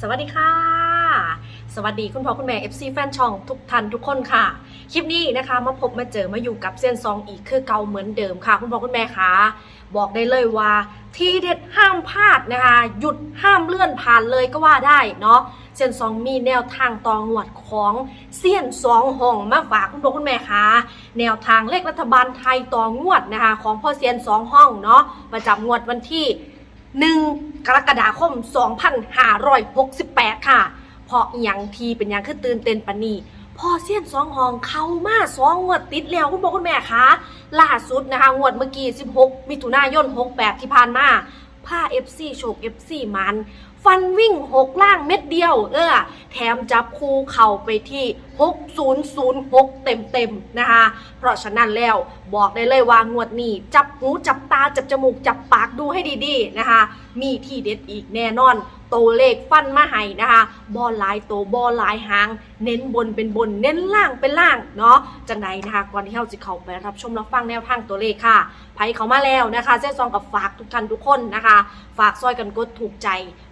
สวัสดีค่ะ สวัสดีคุณพ่อคุณแม่ FC แฟนช่องทุกท่านทุกคนค่ะ คลิปนี้นะคะมาพบมาเจอมาอยู่กับเส้นซองอีกคือเก่าเหมือนเดิมค่ะ คุณพ่อคุณแม่คะบอกได้เลยว่า ที่เด็ดห้ามพลาดนะคะ หยุดห้ามเลื่อนผ่านเลยก็ว่าได้เนาะเส้นซองมีแนวทางตองหวดของเสี้ยนสองห้องมาฝากคุณพ่อคุณแม่คะแนวทางเลขรัฐบาลไทยตองวดนะคะ ของพ่อเซียนสองห้องเนาะประจำงวดวันที่ 1 กรกฎาคม 2568 ค่ะ เพราะอหยังทีเป็นยังคือตื่นเต้นปานนีพอเสี้ยนสองหองเข้ามาสองงวดติดแล้วคุณพ่อคุณแม่คะล่าสุดนะคะงวดเมื่อกี้ 16 มิถุนายน 68 ที่ผ่านมาผ้า FC โชค FC มัน ฟันวิ่ง 6 ล่างเม็ดเดียว เออ แถมจับคู่เข่าไปที่ 6006 เต็มๆ นะคะ เพราะฉะนั้นแล้วบอกได้เลยว่างวดนี้ จับหูจับตาจับจมูกจับปากดูให้ดีๆ นะคะ มีที่เด็ดอีกแน่นอน ตวเลขฟันมาให้นะคะบอลลายโตบอลลายหาง เน้นบนเป็นบน เน้นล่างเป็นล่างเนาะจังไหนนะคะก่อนที่เราจะเข้าไปรับชมรับฟังแนวทางตัวเลขค่ะไผเขามาแล้วนะคะเส้นซองกับฝากทุกท่านทุกคนนะคะ ฝากซอยกันกดถูกใจ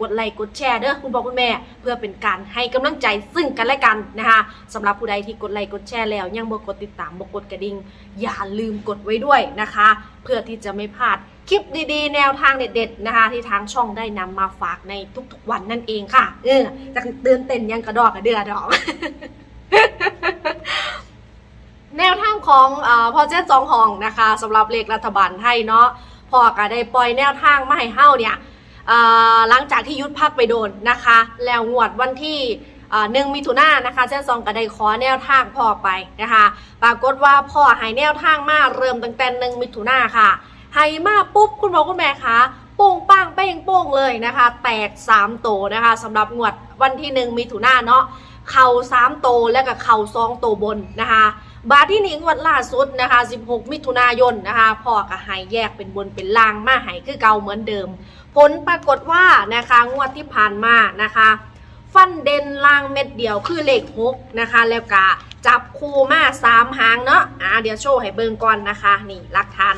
กดไลค์กดแชร์เด้อคุณพ่อคุณแม่ เพื่อเป็นการให้กำลังใจซึ่งกันและกันนะคะสำหรับผู้ใดที่กดไลค์กดแชร์แล้ว ยังบ่กดติดตามบ่กดกระดิ่งอย่าลืมกดไว้ด้วยนะคะ เพื่อที่จะไม่พลาด คลิปดีๆ แนวทางเด็ดๆนะคะ ที่ทางช่องได้นำมาฝากในทุกๆวันนั่นเองค่ะ เออจะเตือนเต้นยังกระดอกกระเดือดอก แนวทางของอพอเจ็ดสองห้องนะคะสำหรับเลขรัฐบาลไทยเนาะพอก็ได้ปล่อยแนวทางมาให้เฮ้าเนี่ยหลังจากที่ยุดพักไปโดนนะคะ แล้วงวดวันที่หนึ่งมิถุนายนนะคะเส้นซองก็ได้ขอแนวทางพ่อไปนะคะ ปรากฏว่าพ่อให้แนวทางมาเริ่มตั้งแต่หนึ่งมิถุนายนค่ะ ให้มาปุ๊บคุณพ่อคุณแม่คะโป่งปังเป้งโป้งเลยนะคะ แตก3โตนะคะสำหรับงวดวันที่หนึ่งมิถุนายนเนาะเข่า3โตและก็เข่า2โตบนนะคะ บาทที่หนิงวันล่าสุดนะคะ 16 มิถุนายนนะคะพ่อก็ให้แยกเป็นบนเป็นล่างมาให้คือเก่าเหมือนเดิม ผลปรากฏว่านะคะงวดที่ผ่านมานะคะ ฟันเด่นล่างเม็ดเดียวคือเลข6นะคะ แล้วก็จับคู่มา3หางเนาะอ่าเดี๋ยวโชว์ให้เบิ่งก่อนนะคะ นี่หลักฐาน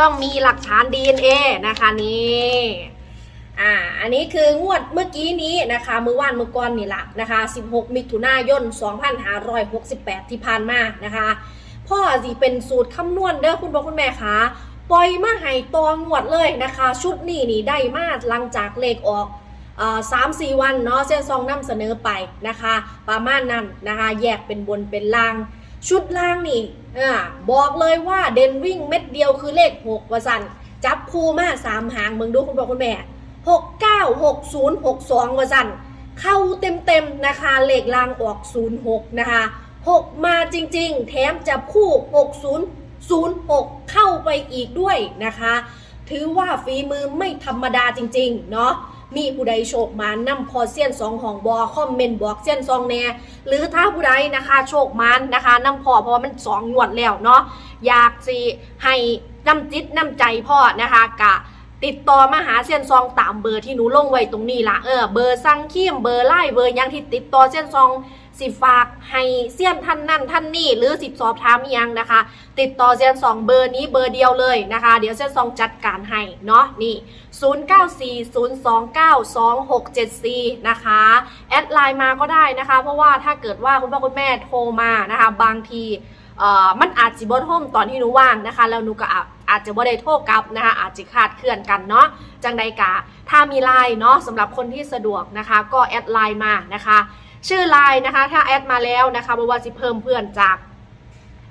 ต้องมีหลักฐาน DNA นะคะนี่อ่าอันนี้คืองวดเมื่อกี้นี้นะคะเมื่อวานเมื่อก่อนนี่แหละนะคะ 16 มิถุนายน 2568 ที่ผ่านมานะคะ พ่อสิเป็นสูตรคำนวณเด้อคุณพ่อคุณแม่คะปล่อยมาให้ตองวดเลยนะคะ ชุดนี้นี่ได้มาหลังจากเลขออกสามสี่วันเนาะเส้นซองนำเสนอไปนะคะ ประมาณนั้นนะคะ แยกเป็นบนเป็นล่าง ชุดล่างนี่อ่าบอกเลยว่าเด่นวิ่งเม็ดเดียวคือเลข6ว่าสันจับคู่มาสามหางเมืองดูคุณพ่อคุณแม่หกเก้าหกศูนย์หกสองวสันเข้าเต็มเต็มๆนะคะเลขล่างออกศูนย์หกนะคะหกมาจริง ๆ แถมจับคู่หกศูนย์ศูนย์หกเข้าไปอีกด้วยนะคะ ถือว่าฝีมือไม่ธรรมดาจริง ๆ เนาะ มีผู้ใดโชคมานำพอเซียนสองของบอคอมเมนต์บอกเซียนสองแน่หรือถ้าผู้ใดนะคะโชคมานนะคะนำพอเพราะมันสองงวดแล้วเนาะอยากสิให้น้ำจิตน้ำใจพ่อนะคะกะติดต่อมาหาเซียนซองตามเบอร์ที่หนูลงไว้ตรงนี้ละเออเบอร์สั่งขีมเบอร์ไล่เบอร์ยังที่ติดต่อเซียนซอง สิฝากให้เซียนท่านนั่นท่านนี่หรือสิสอบถามยังนะคะ ติดต่อเซียนซองเบอร์นี้เบอร์เดียวเลยนะคะ เดี๋ยวเซียนซองจัดการให้เนาะนี่0940292674นะคะแอดไลน์มาก็ได้นะคะ เพราะว่าถ้าเกิดว่าคุณพ่อคุณแม่โทรมานะคะ บางทีเอ่อมันอาจจะบ่โทรมตอนที่หนูว่างนะคะ แล้วหนูก็อาจจะบ่ได้โทรกลับนะคะ อาจจะคาดเคลื่อนกันเนาะจังใดกะถ้ามีไลน์เนาะสำหรับคนที่สะดวกนะคะ ก็แอดไลน์มานะคะ ชื่อไลน์นะคะ ถ้าแอดมาแล้วนะคะบ่ว่าจะเพิ่มเพื่อนจาก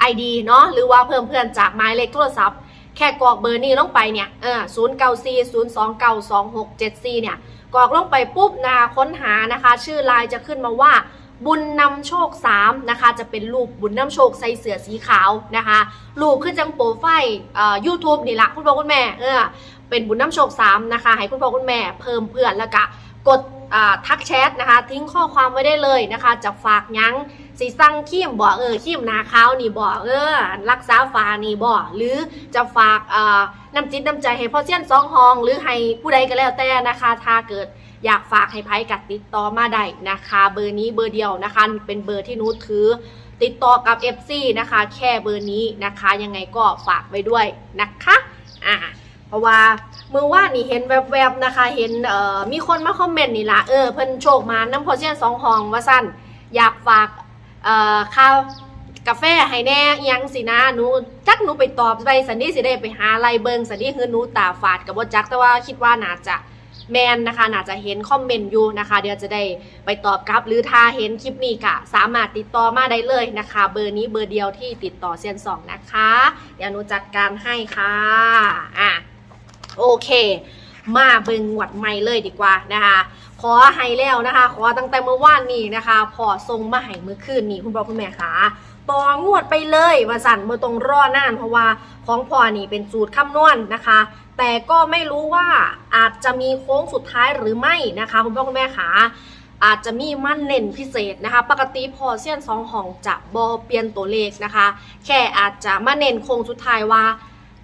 ID เนาะหรือว่าเพิ่มเพื่อนจากหมายเลขโทรศัพท์ แค่กรอกเบอร์นี้ลงไปเนี่ยเออศูนย์เก้าสี่ศูนย์สองเก้าสองหกเจ็ดสี่เนี่ยกรอกลงไปปุ๊บนะคะค้นหานะคะ ชื่อไลน์จะขึ้นมาว่าบุญนำโชค3นะคะจะเป็นรูปบุญนำโชคใส่เสื้อสีขาวนะคะรูปขึ้นจังโปรไฟล์อ่อยูทูบนี่ละคุณพ่อคุณแม่เออเป็นบุญนำโชค3นะคะให้คุณพ่อคุณแม่เพิ่มเพื่อนแล้วก็กด ทักแชทนะคะ ทิ้งข้อความไว้ได้เลยนะคะ จะฝากยังสีสั่งขีมบ่เออขีมนาขาวนี่บ่เออรักษาฝานี่บ่หรือจะฝากน้ำจิตน้ำใจให้พ่อเซียนสองหอง หรือให้ผู้ใดก็แล้วแต่นะคะ ถ้าเกิดอยากฝากให้ไพ่กัดติดต่อมาได้นะคะ เบอร์นี้เบอร์เดียวนะคะ เป็นเบอร์ที่นูถือติดต่อกับ FC นะคะ แค่เบอร์นี้นะคะ ยังไงก็ฝากไว้ด้วยนะคะอ่า ราะว่าเมื่อว่านนี่เห็นแวบๆนะคะ เห็นเอ่อมีคนมาคอมเมนต์นี่ละเออเพิ่นโชคมาน้ำพอเชียนสองห้องว่าสั้นอยากฝากเอ่อข้าวกาแฟให้แน่ยังสินะหนูจักหนูไปตอบไปสันนี่สิได้ไปหาไลเบิงสันนี่คือหนูตาฝาดกับบ่จักแต่ว่าคิดว่าน่าจะแมนนะคะน่าจะเห็นคอมเมนต์อยู่นะคะ เดี๋ยวจะได้ไปตอบกลับ หรือถ้าเห็นคลิปนี้ก็สามารถติดต่อมาได้เลยนะคะ เบอร์นี้เบอร์เดียวที่ติดต่อเซียนสองนะคะ เดี๋ยวหนูจัดการให้ค่ะอะ เค มาเบิงหวัดใหม่เลยดีกว่านะคะ ขอให้แล้วนะคะ ขอตั้งแต่เมื่อวานนี้นะคะ พอทรงมาให้เมื่อคืนนี้คุณพ่อคุณแม่คะต่องวดไปเลยว่าสั่นเมื่อตรงรอนาน เพราะว่าของพ่อนี่เป็นสูตรคำนวณนะคะ แต่ก็ไม่รู้ว่าอาจจะมีโค้งสุดท้ายหรือไม่นะคะ คุณพ่อคุณแม่คะอาจจะมีมั่นเน้นพิเศษนะคะ ปกติพอเซียนสองห้องจะบอเปลี่ยนตัวเลขนะคะ แค่อาจจะมาเน้นโค้งสุดท้ายว่า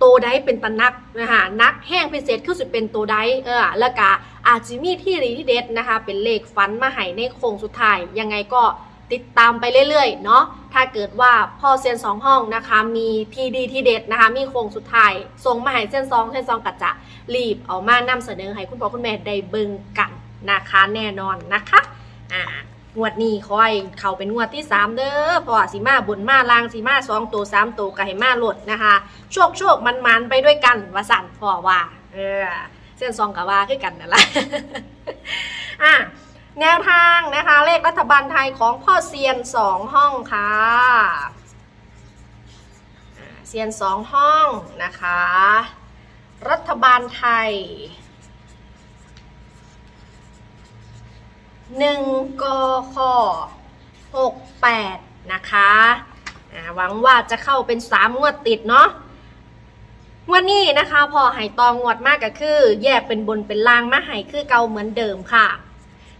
ตัวใดเป็นตะนักนะคะนักแห้งพิเศษคือสุดเป็นโตัวใดเออแล้วก็อาจจะมีที่รีที่เด็ดนะคะ เป็นเลขฟันมาให้ในโค้งสุดท้าย ยังไงก็ติดตามไปเรื่อยๆ เนาะ ถ้าเกิดว่าพ่อเซียนสองห้องนะคะ มีทีดีที่เด็ดนะคะ มีโค้งสุดท้ายส่งมาให้เส้นซองเส้นซองกัจจะรีบเอามานำเสนอให้คุณพ่อคุณแม่ได้เบิ่งกันนะคะแน่นอนนะคะ งวดนี้คอยเขาเป็นงวดที่ 3 เด้อเพราะว่าสีมาบนมาลางสีมาสองตัวสามตัวก็ให้มาหลดนะคะ โชคโชคมันมันไปด้วยกันว่าสั่นพอว่า เออ เส้นซองกับว่าคือกันนั่นแหละอะแนวทางนะคะ เลขรัฐบาลไทยของพ่อเซียนสองห้องค่ะเซียนสองห้องนะคะ รัฐบาลไทย หนึ่งกคหกแปดนะคะหวังว่าจะเข้าเป็นสามงวดติดเนาะงวันนี้นะคะพอไหตองงวดมากก็คือ แยกเป็นบนเป็นล่างมาไหคือเก่าเหมือนเดิมค่ะ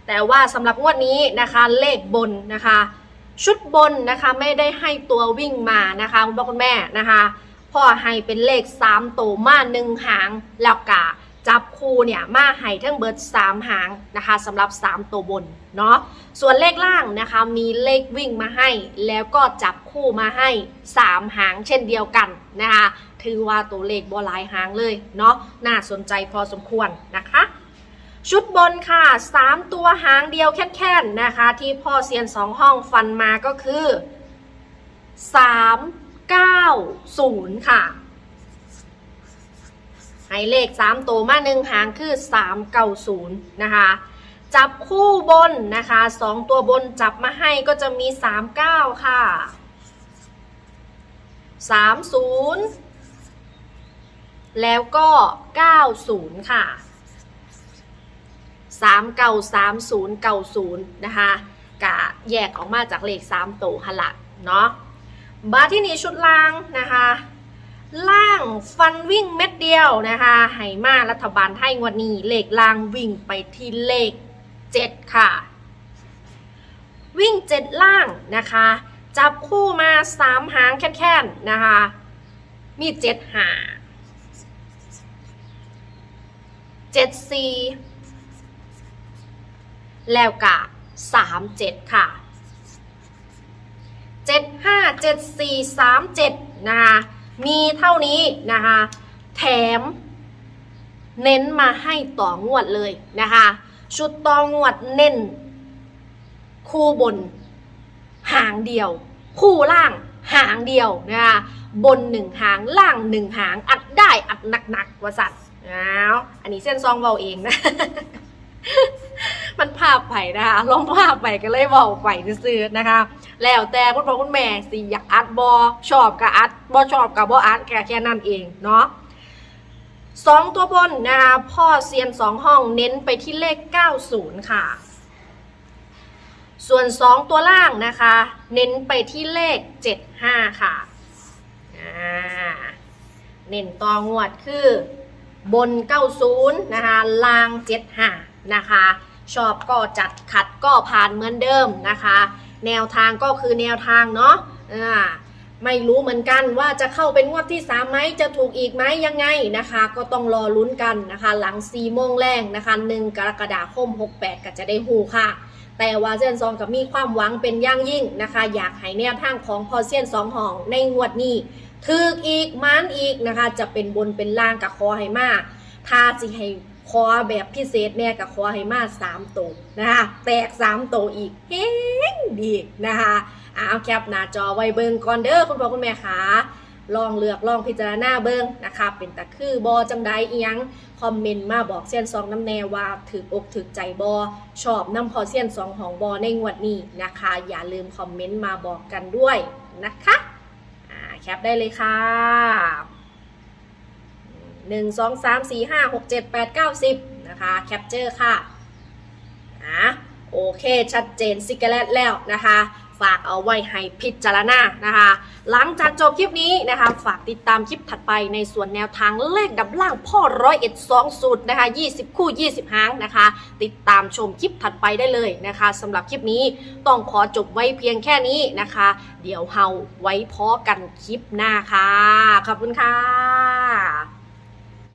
แต่ว่าสำหรับงวดนี้นะคะเลขบนนะคะ ชุดบนนะคะไม่ได้ให้ตัววิ่งมานะคะคุณพ่อคุณแม่นะคะพ่อให้เป็นเลข3ตัวมาหนึ่งหางแล้วกะ จับคู่เนี่ยมาให้ทั้งเบิร์ด3หางนะคะสำหรับ 3 ตัวบนเนาะส่วนเลขล่างนะคะมีเลขวิ่งมาให้ แล้วก็จับคู่มาให้ 3 หางเช่นเดียวกันนะคะถือว่าตัวเลขบอลายหางเลยเนาะน่าสนใจพอสมควรนะคะ ชุดบนค่ะ 3 ตัวหางเดียวแค่นๆนะคะ ที่พ่อเซียน 2 ห้องฟันมาก็คือ 390 ค่ะ ให้เลข3ตัวมาหนึ่งหางคือ390นะคะจับคู่บนนะคะ2ตัวบนจับมาให้ก็จะมี39ค่ะ30แล้วก็90ค่ะ393090นะคะกะแยกออกมาจากเลข3ตัวหนละเนาะบาที่นี้ชุดล่างนะคะ ล่างฟันวิ่งเม็ดเดียวนะคะให้มารัฐบาลไทยวดนี้ เลขล่างวิ่งไปที่เลข 7 ค่ะ วิ่ง 7 ล่างนะคะ จับคู่มา 3 หางแค่นๆนะคะ มี 7 หา7 4 แล้วกะ37 ค่ะ 7 5 7 4 3 7 นะคะ มีเท่านี้นะคะ แถม เน้นมาให้ต่องวดเลยนะคะ ชุดต่องวดเน้น คู่บน หางเดียว คู่ล่างหางเดียวนะคะบนหนึ่งหางล่างหนึ่งหางอัดได้อัดหนักๆว่าสัตว์อ้าวอันนี้เส้นซองเบาเองนะ มันภาพไปนะคะลองภาพไปก็เลยบอกไปซื้อนะคะ แล้วแต่คุณพ่อคุณแม่สิอยากอัดบอชอบกับอัดบอชอบกับบออัดแค่แค่นั้นเองเนาะสองตัวบนนะคะพ่อเซียนสองห้องเน้นไปที่เลข 90 ค่ะ ส่วน 2 ตัวล่างนะคะ เน้นไปที่เลข 75 ค่ะอ่าเน้นต่องวดคือบน 90 นะคะ ล่าง 75 นะคะ ชอบก็จัดขัดก็ผ่านเหมือนเดิมนะคะ แนวทางก็คือแนวทางเนาะอ่าไม่รู้เหมือนกันว่าจะเข้าเป็นงวดที่3ไหมจะถูกอีกไหมยังไงนะคะ ก็ต้องรอลุ้นกันนะคะ หลัง4โมงแรงนะคะ1กรกฎาคม 68 ก็จะได้หูค่ะ แต่ว่าเซียนซองกับมีความหวังเป็นอย่างยิ่งนะคะ อยากให้แนวทางของพอเซียนสองห้องในงวดนี้ถึกอีกมันอีกนะคะ จะเป็นบนเป็นล่างกับคอให้มาถ้าสิให้ คอแบบพิเศษเนี่ยกับคอให้มาสามตัวนะคะแตกสามตัวอีกเฮ้งดีนะคะเอาแคปหน้าจอไว้เบิงก่อนเด้อคุณพ่อคุณแม่คะลองเลือกลองพิจารณาเบิงนะคะเป็นตะคือบอจังไดเอียงคอมเมนต์มาบอกเซียนซองน้ำแนวว่าถือกถือใจบอชอบน้ำพอเซียนสองของบอในงวดนี้นะคะ อย่าลืมคอมเมนต์มาบอกกันด้วยนะคะอ่าแคปได้เลยค่ะ หนึ่งสองสามสี่ห้าหกเจ็ดแปดเก้าสิบนะคะแคปเจอร์ค่ะอ่าโอเค ชัดเจนซิกเกเลตแล้วนะคะ ฝากเอาไว้ให้พิจารณานะคะ หลังจากจบคลิปนี้นะคะ ฝากติดตามคลิปถัดไปในส่วนแนวทางเลขดับล่างพ่อร้อยเอ็ดสองสูตรนะคะ20คู่20หางนะคะ ติดตามชมคลิปถัดไปได้เลยนะคะสำหรับคลิปนี้ต้องขอจบไว้เพียงแค่นี้นะคะ เดี๋ยวเฮาไว้พอกันคลิปหน้าค่ะ ขอบคุณค่ะ